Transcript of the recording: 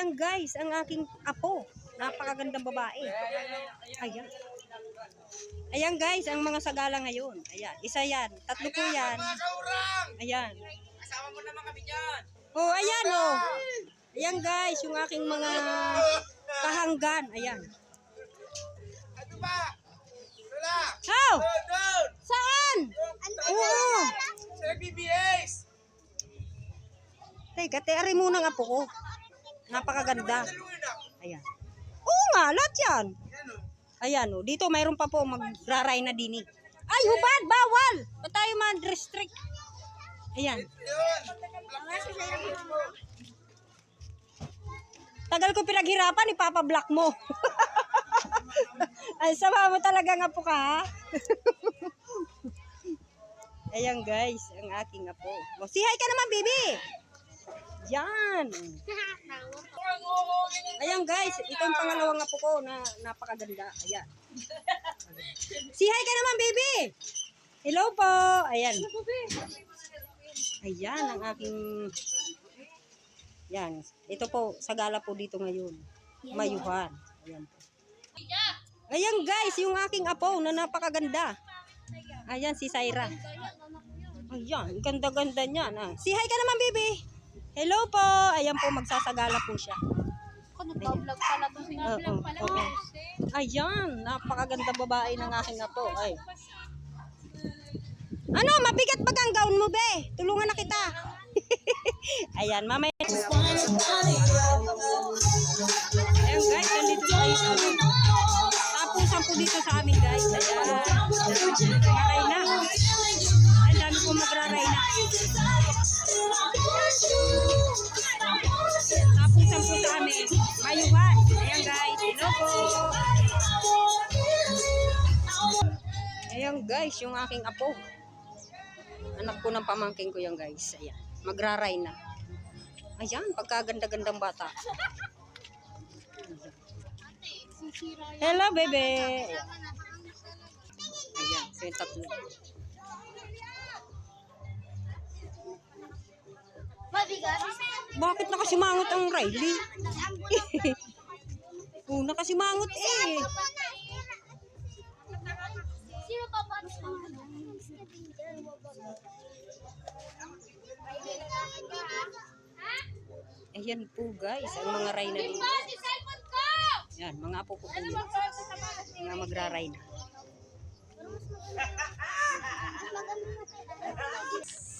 Ayan guys, ang aking apo. Napakagandang babae. Ayan. Ayan guys, ang mga sagala ngayon. Ayan, isa yan. Tatlo po yan. Ayan. Kasama mo naman kami dyan. Oh, ayan oh. Ayan guys, yung aking mga kahanggan. Ayan. Ano ba? Wala. How? Doon, doon. Saan? Oo. Sa BBS. Teka, teari muna nga po ko. Napakaganda. Ayan. Oo nga, lahat yan. Yan o. Ayan oh, dito mayroon pa po magraray na dini. Ay, hubad, bawal. Ba't tayo man-restrict? Ayan. Tagal ko pinaghirapan, ipapa-block mo. Ay, sama mo talaga nga po ka, ha? Ayan guys, ang aking apo. Oh, si hi ka naman, baby. Yan. Ayan guys, ito yung pangalawang apo ko na napakaganda. Ayan. Si hi ka naman, baby. Hello po. Ayan. Ayan ang aking yan. Ito po, sagala po dito ngayon. Mayuhan. Ayan po. Ayan guys, yung aking apo na napakaganda. Ayan, si Syra. Ayan, ganda-ganda niya. Ah. Si hi ka naman, baby. Hello po. Ayan po, magsasagala po siya. Nagpa-vlog pala to. Sinablog pala. oo. Ayan, napakaganda babae ng aking apo. Ay. Ano, mabigat ba ang gown mo, be? Tulungan na kita. Ayan, mamaya. Ayan guys, nandito tayo sa amin. Tapusan po dito sa amin guys. Ayan. Maray na. Ang dami po magraray na. Mayuhan. Ayan guys. Po. Ayan guys, yung aking apo. Anak ko ng pamangking ko yan guys. Ayan. Magraray na. Ayan, pagkaganda-gandang bata. Hello, bebe. Ayan, yung tatlo. Mabigat. Bakit nakasimangot ang Riley? Oo, nakasimangot eh. Sino pa ba? Ayan po guys, ang mga ray na dito. Si cellphone ko! Yan, mga apo ko po yun. Mga magraray na.